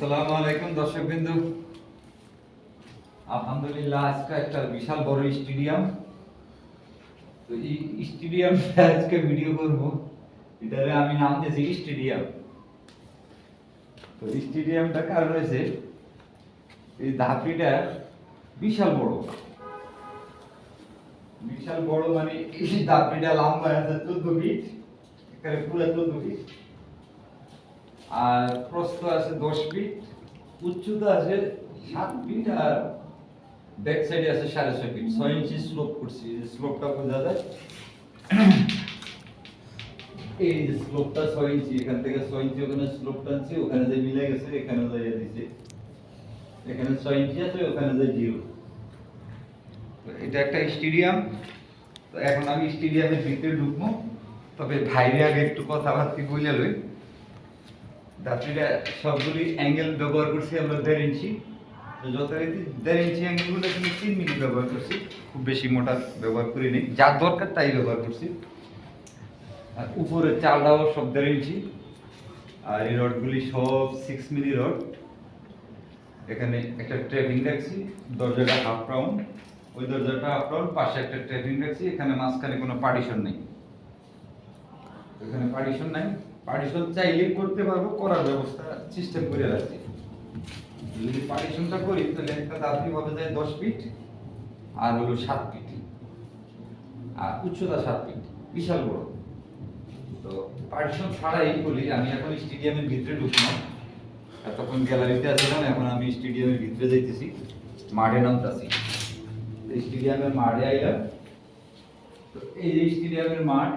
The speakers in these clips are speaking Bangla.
আসসালামু আলাইকুম দর্শক বিন্দু আলহামদুলিল্লাহ, আজকে একটা বিশাল বড় স্টেডিয়াম। তো এই স্টেডিয়াম আজকে ভিডিও করব। এটারে আমি নাম দিয়েছি স্টেডিয়াম। তো স্টেডিয়ামটা কার রয়েছে এই ধাপিটা বিশাল বড়। বিশাল বড় মানে এই ধাপিটা লম্বা আছে চোদ্দ ফিট, এখানে পুরো চোদ্দ ফিট। আর প্রস্থ আছে দশ ফিট উচ্চতা আছে সাত ফিট আর ব্যাক সাইডে আছে সাড়ে ছয় ফিট ছয় ইঞ্চি স্লোপ করছি স্লোপটা বোঝা যায়। এই যে স্লোপটা ছয় ইঞ্চি এখান থেকে ছয় ইঞ্চি ওখানে স্লোপ টানছি, ওখানে যে মিলে গেছে, এখানে যাইয়া দিছে। এখানে ছয় ইঞ্চি আছে, ওখানে যায় জিরো এটা একটা স্টেডিয়াম তো এখন আমি স্টেডিয়ামের ভিতরে ঢুকবো। তবে ভাইরে আগে একটু কথাবার্তা বলে লই। যাত্রীরা সবগুলি অ্যাঙ্গেল ব্যবহার করছি আমরা দেড় ইঞ্চি। তো যথারীতি দেড় ইঞ্চি অ্যাঙ্গেলগুলো কিন্তু তিন মিনিট ব্যবহার করছি। খুব বেশি মোটা ব্যবহার করিনি যা দরকার তাই ব্যবহার করছি। আর উপরে চালটাও সব দেড় ইঞ্চি। আর এই রডগুলি সব সিক্স মিলি রড। এখানে একটা ট্রেপিং রাখছি, দরজাটা হাফ রাউন্ড ওই দরজাটা হাফ রাউন্ড পাশে একটা ট্রেপিং রাখছি। এখানে মাঝখানে কোনো পার্টিশন নেই। এখানে পার্টিশন নাই। পার্টিশন চাইলে করতে পারব, করার ব্যবস্থা সিস্টেম করে রাখছি। যদি পার্টিশনটা করি, তাহলে একটা দাবি হবে যায় দশ ফিট আর হলো সাত ফিট আর উচ্চতা সাত ফিট বিশাল বড়। তো পার্টিশন ছাড়াই বলি আমি এখন স্টেডিয়ামের ভিতরে ঢুকলাম এতক্ষণ গ্যালারিতে আসলাম, এখন আমি স্টেডিয়ামের ভিতরে যাইতেছি। মাঠে নামতেছি। স্টেডিয়ামের মাঠে আইলাম। তো এই যে স্টেডিয়ামের মাঠ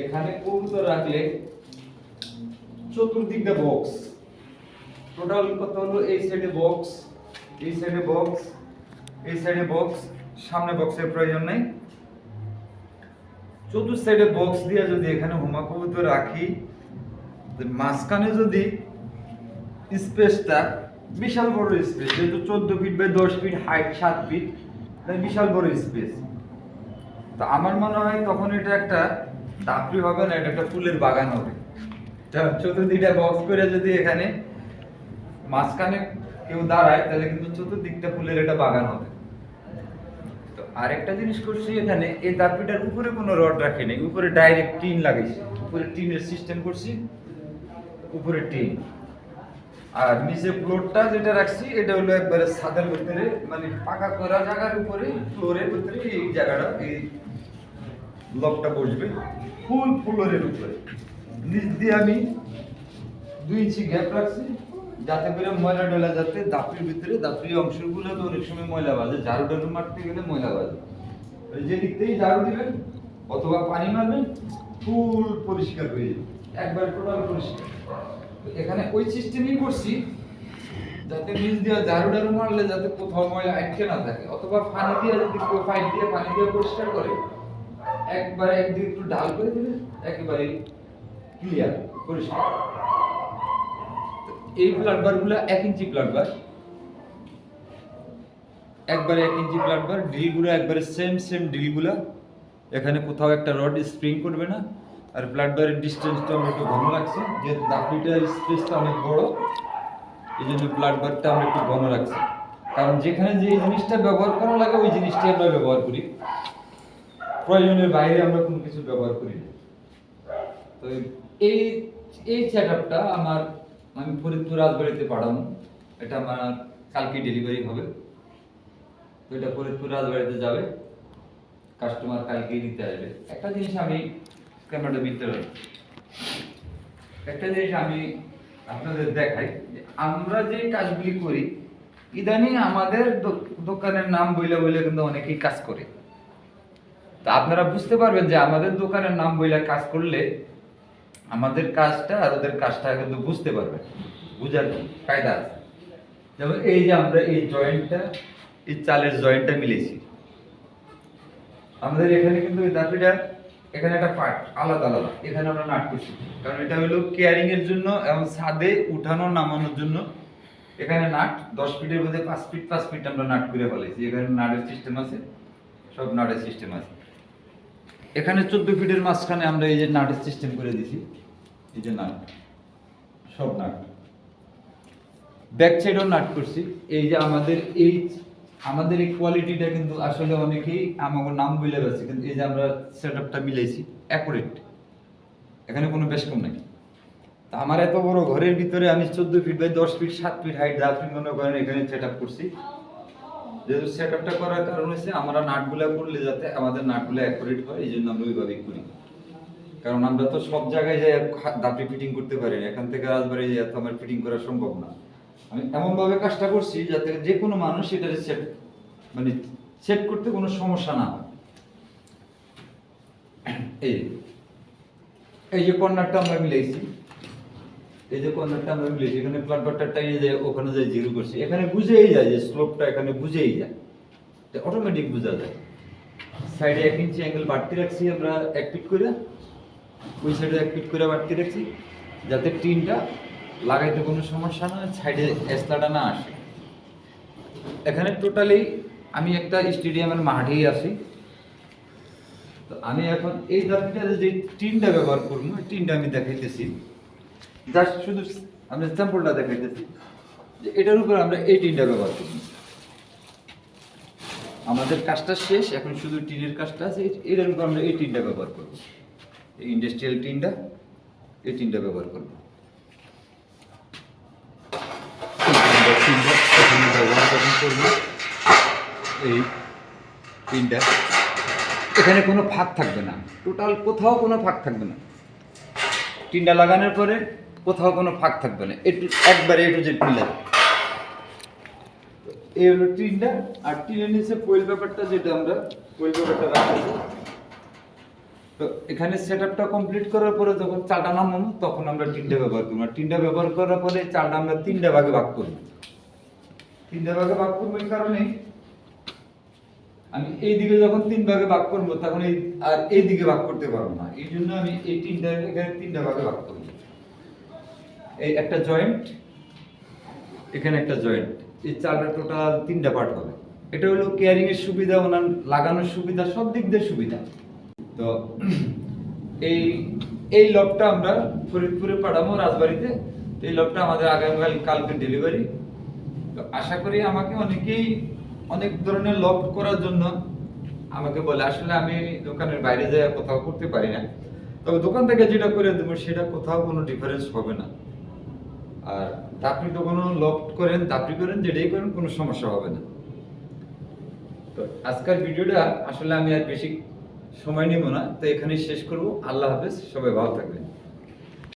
এখানে কবুতর রাখলে চতুর্দিকটা বক্স টোটাল কত হলো? এই সাইডে বক্স এই সাইডে বক্স এই সাইডে বক্স সামনে বক্সের প্রয়োজন নেই। চতুর সাইডে বক্স দিয়ে যদি এখানে হোমা কবুতর রাখি মাঝখানে যদি স্পেসটা বিশাল বড় স্পেস যেহেতু চোদ্দ ফিট বাই দশ ফিট হাইট সাত ফিট বিশাল বড় স্পেস তো আমার মনে হয় তখন এটা একটা ডাবলি হবে না, এটা একটা ফুলের বাগান হবে। চতুর্দিকটা বক্স করে যদি এখানে মাঝখানে কেউ দাঁড়ায়, তাহলে কিন্তু চতুর্দিকটা ফুলের একটা বাগান হবে। তো আরেকটা জিনিস করছি এখানে, এই দাপিটার উপরে কোনো রড রাখি নাই, উপরে ডাইরেক্ট টিন লাগাইছি। উপরে টিনের সিস্টেম করছি, উপরে টিন। আর নিচে ফ্লোরটা যেটা রাখছি, এটা হলো একবারে ছাদের ভিতরে মানে পাকা করা জায়গার উপরে ফ্লোরের ভিতরে এই জায়গাটা, এই ব্লকটা বসবে। ফুল ফ্লোরের উপরে। নিচ দিয়ে আমি দুই ইঞ্চি গ্যাপ রাখছি, যাতে করে ময়লা ডলা যাতে দাপির ভিতরে দাপির অংশগুলো তো অনেক সময় ময়লা বাজে। ঝাড়ু টাড়ু মারতে গেলে ময়লা বাজে। যে দিকতেই ঝাড়ু দিবেন, অথবা পানি মারবেন, ফুল পরিষ্কার হয়ে যাবে। একবার টোটাল পরিষ্কার। এখানে ওই সিস্টেমই করছি, যাতে নিচ দিয়ে ঝাড়ু টাড়ু মারলে যাতে কোথাও ময়লা আটকে না থাকে, অথবা পানি দিয়ে যদি পাইপ দিয়ে, পানি দিয়ে পরিষ্কার করে একবারে একদিকে একটু ডাল করে দিলে একেবারে ক্লিয়ার পরিষ্কার। এই ব্লাড বারগুলো এক ইঞ্চি ব্লাড বার একবারে এক ইঞ্চি ব্লাড বার ড্রিলগুলো একবারে সেম সেম ড্রিলগুলো এখানে কোথাও একটা রড স্প্রিং করবে না। আর ব্লাড বারের ডিস্টেন্সটা আমরা একটু ঘন রাখছি, যেহেতু দাপিটার স্পেসটা অনেক বড় এই জন্য ব্লাড বারটা আমরা একটু ঘন রাখছি। কারণ যেখানে যে জিনিসটা ব্যবহার করা লাগে, ওই জিনিসটি আমরা ব্যবহার করি। প্রয়োজনের বাইরে আমরা কোনো কিছু ব্যবহার করি না। তো এই এই সেট আমার আমি ফরিদপুর রাজবাড়িতে পাঠাবো। এটা আমার কালকে ডেলিভারি হবে। তো এটা ফরিদপুর রাজবাড়িতে যাবে। কাস্টমার কালকেই নিতে আসবে। একটা জিনিস আমি ক্যামেরাটা ভিতরে একটা জিনিস আমি আপনাদের দেখাই যে আমরা যে কাজগুলি করি, ইদানিং আমাদের দোকানের নাম বইলে বইলে কিন্তু অনেকেই কাজ করে। তা আপনারা বুঝতে পারবেন যে আমাদের দোকানের নাম বইলে কাজ করলে আমাদের কাজটা আর ওদের কাজটা কিন্তু বুঝতে পারবেন। বুঝার কায়দা আছে। যেমন এই যে আমরা এই জয়েন্টটা, এই চালের জয়েন্টটা মিলেছি। আমাদের এখানে কিন্তু এই দাপিটা, এখানে একটা পার্ট আলাদা আলাদা। এখানে আমরা নাট করছি। কারণ এটা হলো কেয়ারিং এর জন্য এবং ছাদে উঠানো, নামানোর জন্য এখানে নাট, দশ ফিটের মধ্যে পাঁচ ফিট পাঁচ ফিট আমরা নাট করে ফেলেছি। এখানে নাটের সিস্টেম আছে, সব নাটের সিস্টেম আছে। এখানে চোদ্দ ফিটের মাঝখানে আমরা এই যে নাটের সিস্টেম করে দিছি। এই যে নাট। সব নাট। ব্যাক সাইডও নাট করছি। এই যে আমাদের এই আমাদের এই কোয়ালিটিটা কিন্তু আসলে অনেকেই আমাকে নাম বলে আছে কিন্তু এই যে আমরা সেট আপটা মিলাইছি অ্যাকুরেট এখানে কোনো বেশ কম নাই। তা আমার এত বড় ঘরের ভিতরে আমি চোদ্দ ফিট বাই দশ ফিট, সাত ফিট হাইট যা আপনি মনে করেন এখানে সেট আপ করছি। যেহেতু সেট আপটা করার কারণ হচ্ছে আমরা নাটগুলা করলে যাতে আমাদের নাটগুলো অ্যাকুরেট হয়, এই জন্য আমরা ওইভাবেই করি। কারণ আমরা তো সব জায়গায় যে দাপড়ি ফিটিং করতে পারি না। এখান থেকে রাজবাড়ি যে এত আমার ফিটিং করা সম্ভব না। আমি এমনভাবে কাজটা করছি যাতে যে কোনো মানুষ এটা সেট মানে সেট করতে কোনো সমস্যা না হয়। এই এই যে কর্নারটা আমরা মিলাইছি। এই যে কর্নারটা আমরা মিলাইছি এখানে প্লাটবারটা এই যে ওখানে যে জিরো করছি, এখানে বুঝেই যায় যে স্লোপটা এখানে বুঝেই যায়। অটোমেটিক বোঝা যায়। সাইডে এক ইঞ্চি অ্যাঙ্গেল বাড়তি রাখছি আমরা এক ফিট করে, ওই সাইডে এক ফিট করে বাড়তি রাখছি, যাতে টিনটা লাগাইতে কোনো সমস্যা না সাইডে এসলাটা না আসে। এখানে টোটালি আমি একটা স্টেডিয়ামের মাঠেই আছি। তো আমি এখন এই দাবিটাতে যে টিনটা ব্যবহার করব, টিনটা আমি দেখাইতেছি। জাস্ট শুধু আমি স্যাম্পলটা দেখাইতেছি। যে এটার উপর আমরা এই টিনটা ব্যবহার করব আমাদের কাজটা শেষ, এখন শুধু টিনের কাজটা আছে। এটার উপর আমরা এই টিনটা ব্যবহার করব। এই ইন্ডাস্ট্রিয়াল টিনটা, এই টিনটা ব্যবহার করব। ব্যবহার এই টিনটা, এখানে কোনো ফাঁক থাকবে না। টোটাল কোথাও কোনো ফাঁক থাকবে না। টিনটা লাগানোর পরে কোথাও কোনো ফাঁক থাকবে না। একটু একবারে একটু যে পিলার এই হলো টিনটা আর টিনের নিচে কোয়েল পেপারটা যেটা আমরা কোয়েল পেপারটা রাখতেছি তো এখানে সেট কমপ্লিট করার পরে যখন চালটা নামাবো, তখন আমরা টিনটা ব্যবহার করব। আর টিনটা ব্যবহার করার পরে চালটা আমরা তিনটা ভাগে ভাগ করব। তিনটা ভাগে ভাগ করব এই কারণে আমি এই দিকে যখন তিন ভাগে ভাগ করব, তখন এই আর এই দিকে ভাগ করতে পারব না। এই জন্য আমি এই তিনটা এখানে তিনটা ভাগে ভাগ করব। এই একটা জয়েন্ট এখানে একটা জয়েন্ট এই চালটা টোটাল তিনটা পার্ট হবে। এটা হলো কেয়ারিং এর সুবিধা, ওনার লাগানোর সুবিধা, সব দিক দিয়ে সুবিধা। তো এই এই লবটা আমরা ফরিদপুরে পাঠাবো রাজবাড়িতে। তো এই লবটা আমাদের আগামীকাল, কালকে ডেলিভারি তো আশা করি আমাকে অনেকেই অনেক ধরনের লক করার জন্য আমাকে বলে, আসলে আমি দোকানের বাইরে যাই কোথাও করতে পারি না। তবে দোকান থেকে যেটা করে দেবো, সেটা কোথাও কোনো ডিফারেন্স হবে না। আর তো কোনো লক করেন দাপড়ি করেন, যেটাই করেন, কোনো সমস্যা হবে না। তো আজকের ভিডিওটা আসলে আমি আর বেশি সময় নিব না। তো এখানেই শেষ করব। আল্লাহ হাফেজ, সবাই ভালো থাকবেন।